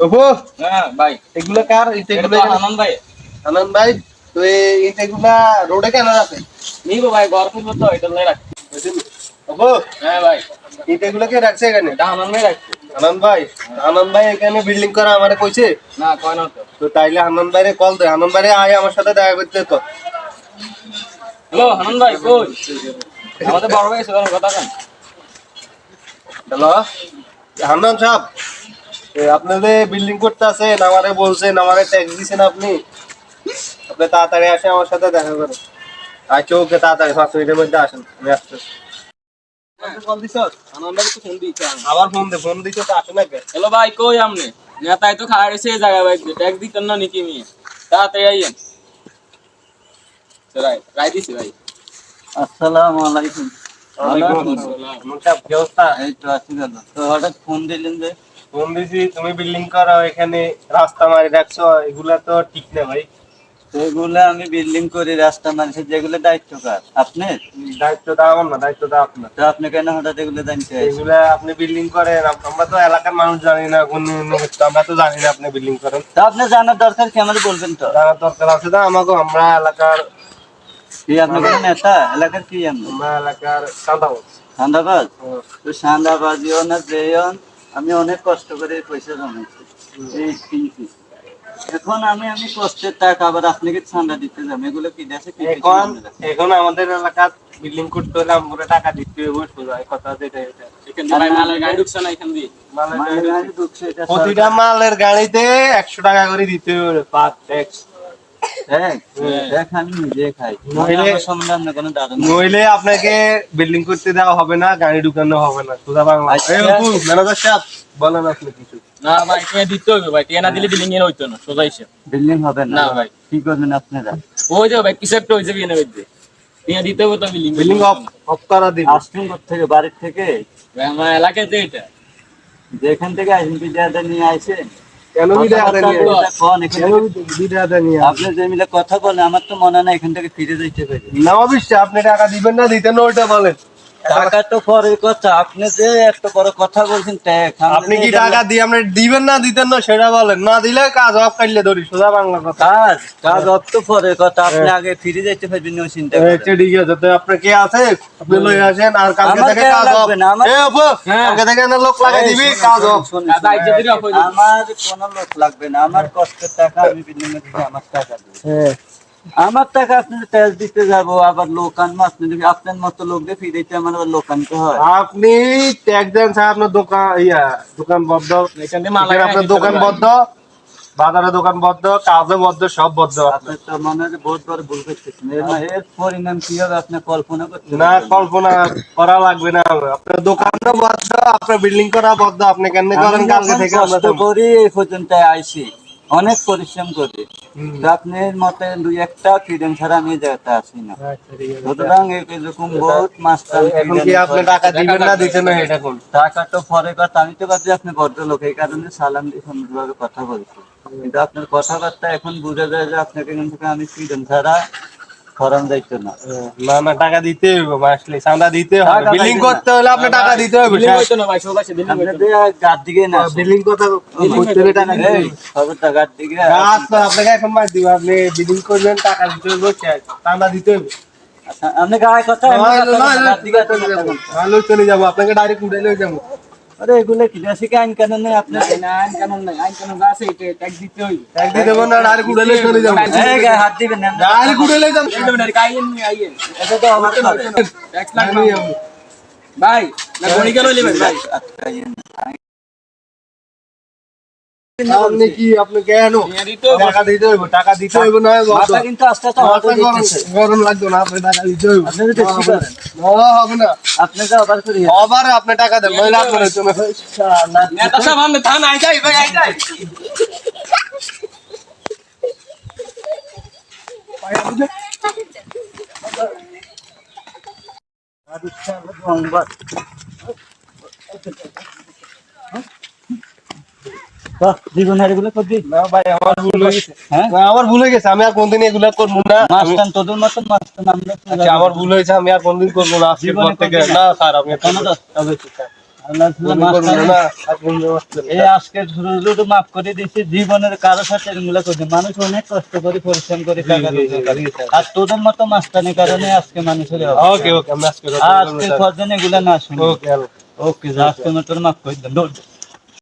Oppo হ্যাঁ ভাই। এগুলো কার? এগুলো আনন্দ ভাই। আনন্দ ভাই তো এই রোডে কেন আছে? নিবো ভাই ঘর খুলবো তো এটা লাই রাখছি। ওপো হ্যাঁ ভাই। এগুলো কে রাখছে এখানে? আনন্দ ভাই রাখছি। আনন্দ ভাই আনন্দ ভাই এখানে বিল্ডিং করা আমারে কইছে? না কয় না তো। তো তাইলে আনন্দ ভাইরে কল দে আনন্দ ভাইরে আয় আমার সাথে দেখা করতে তো। হ্যালো আনন্দ ভাই কই? আমাদের বড় ভাই কথা কেন। হ্যালো? হান্নান সাহেব এ, আপনি যে বিল্ডিং করতে আছেন আমারে বলছেন আমারে ট্যাক্স দিছেন আপনি। আপনি তাড়াতাড়ি আসে আমার সাথে দেখা করেন। আচ্ছা ওকে তাড়াতাড়ি পাঁচ মিনিটের মধ্যে আসেন আমি আসতেছি। কল দিছ আনন্দ ভাই তো ফোন দিয়েছে আবার ফোন দে ফোন দিছ তো আসে না কে? হ্যালো ভাই কই আমনে নেতাই তো রয়েছে এই ভাই ট্যাক্স দিতেন না নাকি মিয়ে তাড়াতাড়ি আইয়েন। রাই রাই দিছি ভাই। আসসালামু আলাইকুম। তো তো হঠাৎ ফোন দিলেন যে? ফোন দিছি তুমি বিল্ডিং করো এখানে রাস্তা মারি রাখছো এগুলা তো ঠিক না ভাই। তো আমি বিল্ডিং করি রাস্তা মানুষের যেগুলো দায়িত্ব কার? আপনি আমার না দায়িত্বটা আপনার। তো আপনি কেন হঠাৎ এগুলো জানতে এগুলা আপনি বিল্ডিং করেন আমরা তো এলাকার মানুষ জানি না কোন আমরা তো জানি না আপনি বিল্ডিং করেন। তো আপনি জানার দরকার কি? আমাদের বলবেন তো। জানার দরকার আছে না আমাকে আমরা এলাকার কি আপনি নেতা? এলাকার কি এলাকার সাদাবাজ সান্দাবাজ? তো সান্দাবাজিও না যেয়ন আমি অনেক কষ্ট করে পয়সা জমাইছি। এই এখন আমি আমি কষ্টের টাকা আবার আপনাকে চান্দা দিতে যাব। এগুলো কি দেশে কি এখন এখন আমাদের এলাকার বিল্ডিং করতে হলে আমরা টাকা দিতে হবে সোজা কথা যেটা এটা। মালের গাড়ি ঢুকছে না এখান দিয়ে? মালের গাড়ি- গাড়ি ঢুকছে, এটা প্রতিটা মালের গাড়িতে একশো টাকা করে দিতে হবে পার ট্যাক্স নইলে- নেই। নইলে আপনাকে বিল্ডিং করতে দেওয়া হবে না গাড়ি ঢুকানো হবে না সোজা বাংলা। আচ্ছা। ম্যানেজার সাহেব বলেন আপনি কিছু। না ভাই টিয়া দিতে হবে ভাই টিয়া না দিলে বিল্ডিং এর হইতো না সোজা হিসেব বিল্ডিং হবে না না ভাই। কি করবেন আপনারা? ওই যে ভাই কিছু একটা হয়েছে বিয়ে টিয়া দিতে হবে তো বিল্ডিং বিল্ডিং অফ অফ করা দিন আসছেন থেকে বাড়ির থেকে? আমার এলাকাতে এটা। যেখান থেকে আসেন বিদ্যালয় নিয়ে আসেন? আপনি যে মিলে কথা বলেন আমার তো মনে নাই এখান থেকে ফিরে যাইতে পারি। না অবশ্যই আপনি টাকা দিবেন না দিতেন ওইটা বলেন টাকা তো পরের কথা। আপনি যে এত বড় কথা বলছেন আপনি কি টাকা দিয়ে আপনি দিবেন না দিতেন না সেটা বলেন। না দিলে কাজ অফ কাটলে ধরি সোজা বাংলা কথা। কাজ কাজ অত তো পরের কথা। আপনি আগে ফিরে যাইতে পারবেন না চিন্তা আচ্ছা, ঠিক আছে। তো আপনার কে আছে? আপনি লই আসেন আর কালকে থেকে কাজ অফ না, আমার- এ অপু, হ্যাঁ। কালকে থেকে না লোক লাগাই দিবি কাজ অফ। ইজ্জত দিলে অপরাধ। আমার কোনো লোক লাগবে না। আমার কষ্টের টাকা আমি দিতে আমার টাকা দেবো। আমার টাকা আপনি ট্যাক্স দিতে যাব আবার লোক আনব আপনি যদি আপনার মতো লোক দিয়ে ফিরেতে আমার আবার লোক আনতে হয়। আপনি ট্যাক্স দেন স্যার আপনার দোকান ইয়া দোকান বদ্ধ। এখান আপনার দোকান বদ্ধ বাজারে দোকান বদ্ধ কাজে বদ্ধ সব বদ্ধ। আপনার আপনার তো মনে হয় যে বহুত বড় ভুল করতেছেন। এর না এর পরিণাম কি হবে? আপনি কল্পনা করতে না কল্পনা করা লাগবে না আপনার দোকানটা বদ্ধ আপনার বিল্ডিং করা বদ্ধ আপনি কেন করেন? কালকে থেকে আমরা তো করি এই পর্যন্ত আইসি। অনেক পরিশ্রম করি। তো আপনার মতে দুই একটা ফিডেন ছাড়া আমি যেতে আসি না। আচ্ছা, ঠিক আছে। সুতরাং এরকম বহুত মাস্টার এখন কি আপনি টাকা দিবেন না দিতে না এটা কোন টাকা তো পরে কথা আমি তো কাজে আপনি ভদ্রলোক এই কারণে সালাম দিয়ে সুন্দরভাবে কথা বলছি। কিন্তু আপনার কথাবার্তা এখন বুঝা যায় যে আপনাকে এখান থেকে আমি ফিডেন ছাড়া ফরাম যাইতো না। না না টাকা দিতে হবে মাসলি চাঁদা দিতে হবে টাকা বিল্ডিং পাইবেন না। করতে হলে আপনি টাকা দিতে হবে বিল্ডিং হইতো না ভাই সোজা সে বিল্ডিং আপনি হইতো যে গার দিকে না। বিল্ডিং কথা করতে হলে টাকা দিতে এই, হবে খবরটা গার দিকে রাত তো আপনাকে এখন মার দিব আপনি বিল্ডিং করবেন টাকা দিতে হবে চাঁদা দিতে হবে আচ্ছা, আপনি গায়ে কথা এমনি কথা বলেন, গার দিকে আপনি কথা বলেন। ভালো চলে যাব আপনাকে ডাইরেক্ট উঠে লয়ে যাব। আরে এগুলো কি দেশি আইন কানুন নাই? আপনার না আইন কানুন নাই? আইন কানুন আছে এটা ট্যাক্স দিতে হইবে। ট্যাক্স দিতে হবে না আর উঠে চলে যাব। এই গায়ে হাত দিবেন না। আর উঠে যাব যাব দিতে হবে না আইন এটা তো খাবে। ট্যাক্স লাগবে ভাই না গড়ি গেল লিবেন ভাই। আচ্ছা, ইয়ে না। আপনি কি আপনি কেন? টিয়া দিতে হবে টাকা দিতে হইব টাকা দিতে হইব না মাথা কিন্তু আস্তে আস্তে হট গরম লাগবে না আপনি টাকা দিতে হইব। আপনি যদি বেশি করেন, না হবে না। আপনি যা আবার করি আবার আপনি টাকা দেন নইলে আপনার হইতো না। নেতা সাহেব আমনে থান আই যাই ভাই আই যাই। করবি না ভাই আমার ভুল হয়ে গেছে। আমি আর কোনদিন এগুলা করব না। তোদের মতন আচ্ছা আমার ভুল হয়েছে আমি আর কোনদিন করব না থেকে। না। স্যার আমি মাফ করে এই আজকে মাফ করে দিচ্ছি জীবনের কারও সাথে এগুলো করছে মানুষ অনেক কষ্ট করে পরিশ্রম করে টাকা। আর তোদের মতো মাস্টানের কারণে আজকে মানুষের আজকে এগুলা না শুনি। ওকে আজকে মতো মাফ করে দেন